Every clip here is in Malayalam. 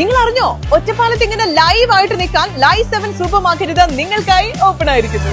നിങ്ങൾ അറിഞ്ഞോ ഒറ്റപ്പാലത്ത് ഇങ്ങനെ ലൈവ് ആയിട്ട് നിൽക്കാൻ ലൈവ് സെവൻ സൂപ്പർ മാർക്കറ്റ് നിങ്ങൾക്കായി ഓപ്പൺ ആയിരിക്കുന്നു.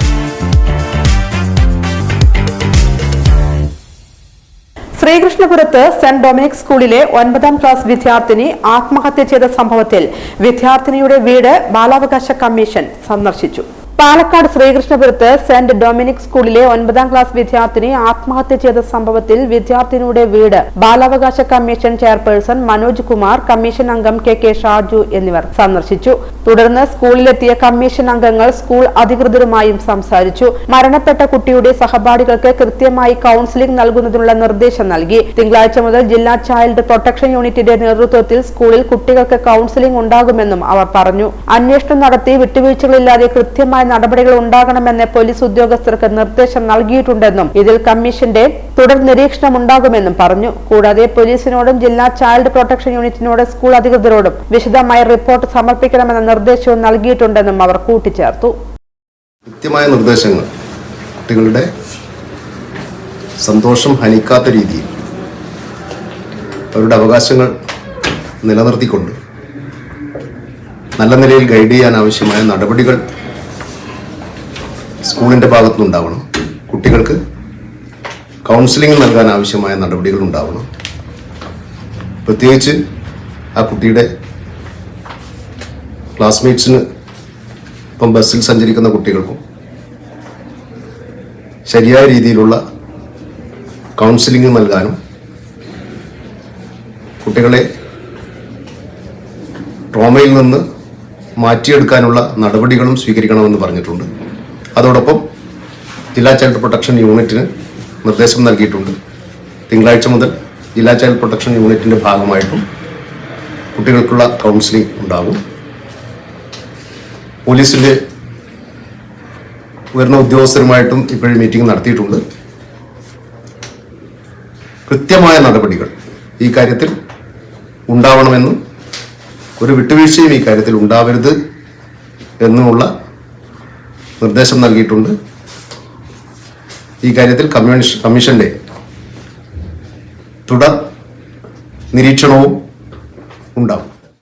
ശ്രീകൃഷ്ണപുരത്ത് സെന്റ് ഡൊമിനിക് സ്കൂളിലെ ഒൻപതാം ക്ലാസ് വിദ്യാർത്ഥിനി ആത്മഹത്യ ചെയ്ത സംഭവത്തിൽ വിദ്യാർത്ഥിനിയുടെ വീട് ബാലാവകാശ കമ്മീഷൻ സന്ദർശിച്ചു. പാലക്കാട് ശ്രീകൃഷ്ണപുരത്ത് സെന്റ് ഡൊമിനിക് സ്കൂളിലെ ഒൻപതാം ക്ലാസ് വിദ്യാർത്ഥിനി ആത്മഹത്യ ചെയ്ത സംഭവത്തിൽ വിദ്യാർത്ഥിനിയുടെ വീട് ബാലാവകാശ commission chairperson Manoj Kumar commission അംഗം കെ കെ ഷാജു എന്നിവർ സന്ദർശിച്ചു. തുടർന്ന് സ്കൂളിലെത്തിയ കമ്മീഷൻ അംഗങ്ങൾ സ്കൂൾ അധികൃതരുമായും സംസാരിച്ചു. മരണപ്പെട്ട കുട്ടിയുടെ സഹപാഠികൾക്ക് കൃത്യമായി കൌൺസിലിംഗ് നൽകുന്നതിനുള്ള നിർദ്ദേശം നൽകി. തിങ്കളാഴ്ച മുതൽ ജില്ലാ ചൈൽഡ് പ്രൊട്ടക്ഷൻ യൂണിറ്റിന്റെ നേതൃത്വത്തിൽ സ്കൂളിൽ കുട്ടികൾക്ക് കൌൺസിലിംഗ് ഉണ്ടാകുമെന്നും അവർ പറഞ്ഞു. അന്വേഷണം നടത്തി വിട്ടുവീഴ്ചകളില്ലാതെ കൃത്യമായ നടപടികൾ ഉണ്ടാകണമെന്ന് പോലീസ് ഉദ്യോഗസ്ഥർക്ക് നിർദ്ദേശം നൽകിയിട്ടുണ്ടെന്നും ഇതിൽ കമ്മീഷന്റെ തുടർ നിരീക്ഷണം ഉണ്ടാകുമെന്നും പറഞ്ഞു. കൂടാതെ പോലീസിനോടും ജില്ലാ ചൈൽഡ് പ്രൊട്ടക്ഷൻ യൂണിറ്റിനോട് സ്കൂൾ അധികൃതരോടും വിശദമായ റിപ്പോർട്ട് സമർപ്പിക്കണമെന്ന നിർദ്ദേശവും നൽകിയിട്ടുണ്ടെന്നും അവർ കൂട്ടിച്ചേർത്തു. കൃത്യമായ നിർദ്ദേശങ്ങൾ. കുട്ടികളുടെ സന്തോഷം ഹനിക്കാത്ത രീതിയിൽ അവരുടെ അവകാശങ്ങൾ നിലനിർത്തിക്കൊണ്ട് നല്ല നിലയിൽ ഗൈഡ് ചെയ്യാൻ ആവശ്യമായ നടപടികൾ സ്കൂളിന്റെ ഭാഗത്തുനിന്നുണ്ടാവണം കുട്ടികൾക്ക് കൗൺസിലിംഗ് നൽകാൻ ആവശ്യമായ നടപടികൾ ഉണ്ടാവണം. പ്രത്യേകിച്ച് ആ കുട്ടിയുടെ ക്ലാസ്മേറ്റ്സിന് ഇപ്പം ബസ്സിൽ സഞ്ചരിക്കുന്ന കുട്ടികൾക്കും ശരിയായ രീതിയിലുള്ള കൗൺസിലിംഗ് നൽകാനും കുട്ടികളെ ട്രോമയിൽ നിന്ന് മാറ്റിയെടുക്കാനുള്ള നടപടികളും സ്വീകരിക്കണമെന്ന് പറഞ്ഞിട്ടുണ്ട്. അതോടൊപ്പം ജില്ലാ ചൈൽഡ് പ്രൊട്ടക്ഷൻ യൂണിറ്റിന് നിർദ്ദേശം നൽകിയിട്ടുണ്ട്. തിങ്കളാഴ്ച മുതൽ ജില്ലാ ചൈൽഡ് പ്രൊട്ടക്ഷൻ യൂണിറ്റിന്റെ ഭാഗമായിട്ടും കുട്ടികൾക്കുള്ള കൗൺസിലിംഗ് ഉണ്ടാകും. പോലീസിന്റെ ഉയർന്ന ഉദ്യോഗസ്ഥരുമായിട്ടും ഇപ്പോഴും മീറ്റിംഗ് നടത്തിയിട്ടുണ്ട്. കൃത്യമായ നടപടികൾ ഈ കാര്യത്തിൽ ഉണ്ടാവണമെന്നും ഒരു വിട്ടുവീഴ്ചയും ഈ കാര്യത്തിൽ ഉണ്ടാവരുത് എന്നുമുള്ള നിർദ്ദേശം നൽകിയിട്ടുണ്ട്. ഈ കാര്യത്തിൽ കമ്മീഷൻ കമ്മീഷന്റെ തുടർ നിരീക്ഷണവും ഉണ്ടാവും